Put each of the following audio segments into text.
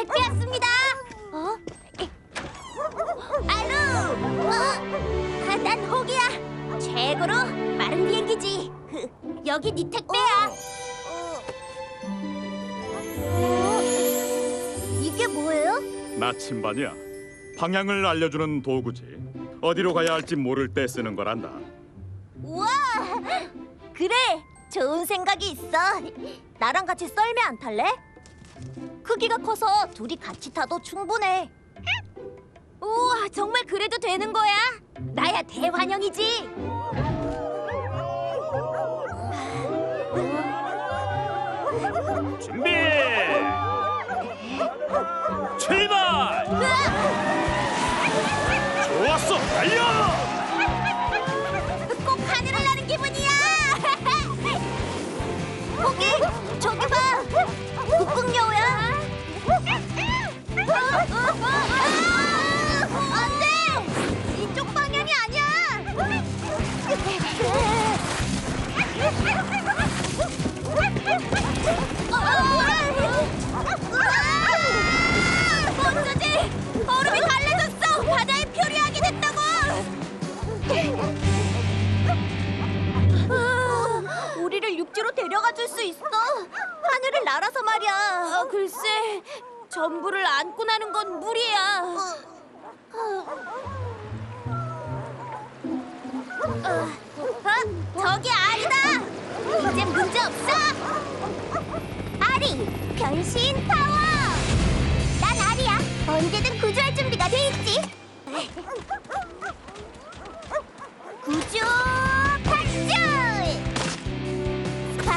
택배였습니다. 어? 어? 알루! 어? 아, 난 호기야. 최고로 빠른 비행기지. 여기 네 택배야. 어? 어? 이게 뭐예요? 나침반이야. 방향을 알려주는 도구지. 어디로 가야 할지 모를 때 쓰는 거란다. 우와! 그래! 좋은 생각이 있어. 나랑 같이 썰매 안 탈래? 크기가 커서 둘이 같이 타도 충분해. 우와, 정말 그래도 되는 거야? 나야 대환영이지. 준비. 출발. 육지로 데려가 줄 수 있어? 하늘을 날아서 말이야. 아, 글쎄, 전부를 안고 나는 건 무리야. 어, 저기 아리다. 이제 문제 없어. 아리, 변신 파워. 난 아리야. 언제든 구조할 준비가 돼 있지. 구조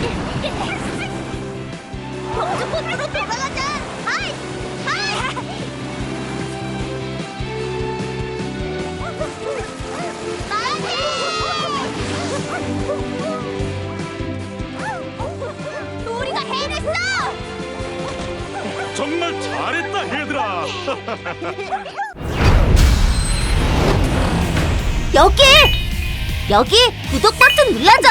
드! 공주포트로 돌아가자! 하이! 하이! 빨리! 우리가 해냈어! 정말 잘했다, 얘들아. 여기! 여기 구독 버튼 눌러줘!